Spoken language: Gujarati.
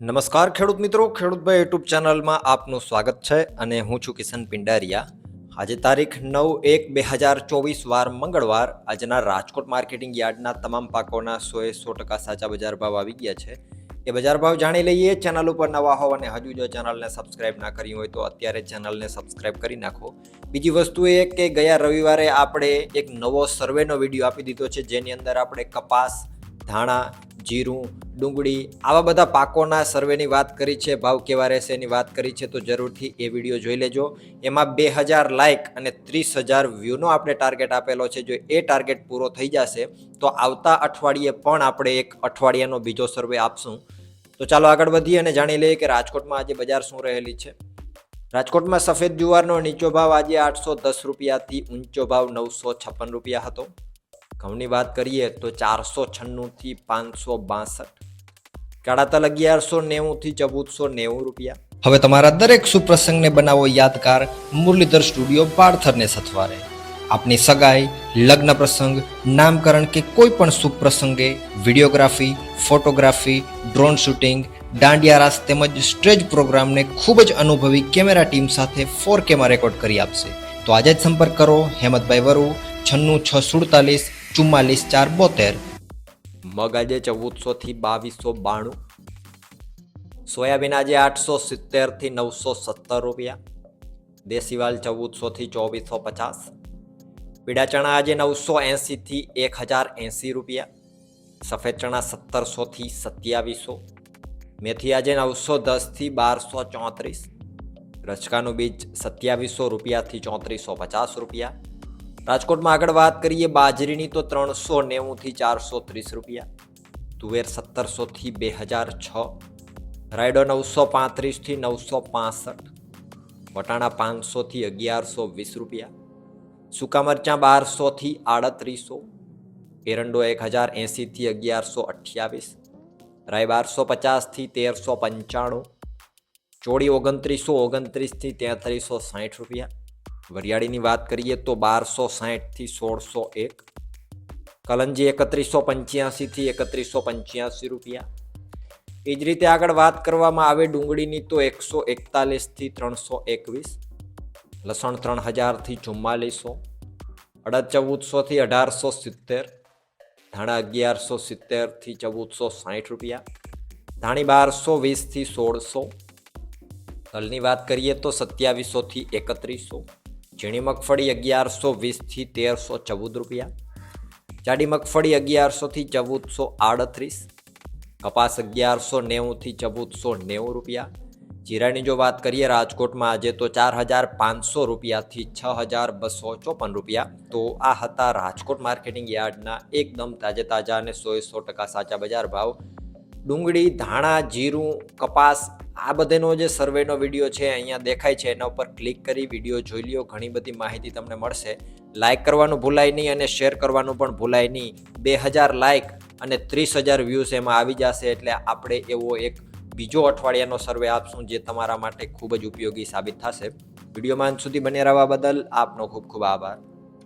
નમસ્કાર ખેડૂત મિત્રો ખેડૂતભાઈ યુટ્યુબ ચેનલમાં આપનું સ્વાગત છે અને હું છું કિશન પિંડારિયા. આજે તારીખ નવ એક બે હજાર ચોવીસ વાર મંગળવાર આજના રાજકોટ માર્કેટિંગ યાર્ડના તમામ પાકોના સોએ સો ટકા સાચા બજાર ભાવ આવી ગયા છે. એ બજાર ભાવ જાણી લઈએ, ચેનલ ઉપર નવા હોવ અને હજુ જો ચેનલને સબસ્ક્રાઇબ ના કરી હોય તો અત્યારે ચેનલને સબસ્ક્રાઇબ કરી નાખો. બીજી વસ્તુ એ કે ગયા રવિવારે આપણે એક નવો સર્વેનો વીડિયો આપી દીધો છે, જેની અંદર આપણે કપાસ, ધાણા, જીરું ડુંગળી, આવા બધા પાકોના સર્વેની વાત કરી છે, ભાવ કેવા રહેશે એની વાત કરી છે, તો જરૂરથી એ વીડિયો જોઈ લેજો. એમાં બે હજાર લાઇક અને ત્રીસ હજાર વ્યૂનો આપણે ટાર્ગેટ આપેલો છે, જો એ ટાર્ગેટ પૂરો થઈ જશે, તો આવતા અઠવાડિયે પણ આપણે એક અઠવાડિયાનો બીજો સર્વે આપશું. તો ચાલો આગળ વધીએ અને જાણી લઈએ કે રાજકોટમાં આજે બજાર શું રહેલી છે. રાજકોટમાં સફેદ જુવારનો નીચો ભાવ આજે આઠસો દસ રૂપિયાથી ઊંચો ભાવ નવસો છપ્પન રૂપિયા હતો. ઘઉંની વાત કરીએ તો ચારસો છન્નુંથી પાંચસો બાસઠ. કાળા તલ અગિયારસો નેવુંથી ચૌદસો નેવું રૂપિયા. હવે તમારા દરેક સુપ્રસંગને બનાવો યાદગાર મુરલીધર સ્ટુડિયો પાર્થરને સથવારે. આપની સગાઈ લગ્ન પ્રસંગ નામકરણ કે કોઈ પણ શુભ પ્રસંગે videography photography drone shooting Dandiya Raas તેમજ સ્ટેજ પ્રોગ્રામને ખૂબ જ અનુભવી કેમેરા ટીમ સાથે ફોર કેમાં રેકોર્ડ કરી આપશે. તો આજે જ સંપર્ક કરો હેમંતભાઈ વરુ છન્નું છ સુડતાલીસ ચુમ્માલીસ ચાર બોતેર. મગ આજે ચૌદસો થી બાવીસો બાણું. સોયાબીન આજે આઠસો સિત્તેરથી નવસો સત્તર રૂપિયા. દેશીવાલ ચૌદસોથી ચોવીસો પચાસ. પીળા ચણા આજે નવસો એંસીથી એક હજાર એંસી રૂપિયા. સફેદ ચણા સત્તરસોથી સત્યાવીસો. મેથી આજે નવસો દસથી બારસો ચોત્રીસ. રચકાનું બીજ સત્યાવીસો રૂપિયાથી ચોત્રીસો પચાસ રૂપિયા. રાજકોટમાં આગળ વાત કરીએ બાજરીની તો ત્રણસો નેવુંથી ચારસો ત્રીસ રૂપિયા. તુવેર સત્તરસોથી બે હજાર છ. રાયડો નવસો પાંત્રીસથી નવસો પાસઠ. વટાણા પાંચસોથી અગિયારસો વીસ રૂપિયા. સૂકા મરચાં બારસોથી આડત્રીસો. એરંડો એક હજાર એંસીથી અગિયારસો અઠ્યાવીસ. રાય બારસો પચાસથી તેરસો પંચાણું. ચોળી ઓગણત્રીસો ઓગણત્રીસથી તેત્રીસો સાઠ રૂપિયા. વરિયાળીની વાત કરીએ તો બારસો સાહીઠથી સોળસો એક. કલંજી એકત્રીસો પંચ્યાસીથી એકત્રીસો પંચ્યાસી રૂપિયા. એ જ રીતે આગળ વાત કરવામાં આવે ડુંગળીની તો એકસો એકતાલીસથી ત્રણસો એકવીસ, લસણ ત્રણ હજારથી ચુમ્માલીસો, અડદ ચૌદસોથી અઢારસો સિત્તેર, ધાણા અગિયારસો સિત્તેરથી ચૌદસો સાઠ રૂપિયા, ધાણી બારસો વીસથી સોળસો, તલની વાત કરીએ તો સત્યાવીસોથી એકત્રીસો, ઝીણી મગફળી અગિયારસો વીસથી તેરસો ચૌદ રૂપિયા, જાડી મગફળી અગિયારસોથી ચૌદસો આડત્રીસ કપાસ અગિયારસો નેવુંથી ચૌદસો નેવું રૂપિયા. જીરાની જો વાત કરીએ, રાજકોટમાં આજે તો ચાર હજાર પાંચસો રૂપિયાથી છ હજાર બસો ચોપન રૂપિયા. તો આ હતા રાજકોટ માર્કેટિંગ યાર્ડના એકદમ તાજે તાજા અને સો સો ટકા સાચા બજાર ભાવ. ડુંગળી, ધાણા, જીરું, કપાસ, આ બધેનો જે સર્વેનો વીડિયો છે, અહીંયા દેખાય છે. એના ઉપર ક્લિક કરી વીડિયો જોઈ લ્યો, ઘણી બધી માહિતી તમને મળશે. લાઇક કરવાનું ભૂલાય નહીં અને શેર કરવાનું પણ ભૂલાય નહીં. બે હજાર લાઇક અને ત્રીસ હજાર વ્યૂઝ એમાં આવી જશે એટલે આપણે એવો એક બીજો અઠવાડિયાનો સર્વે આપશું જે તમારા માટે ખૂબ જ ઉપયોગી સાબિત થશે. વિડીયોમાં સુધી બને રહેવા બદલ આપનો ખૂબ ખૂબ આભાર.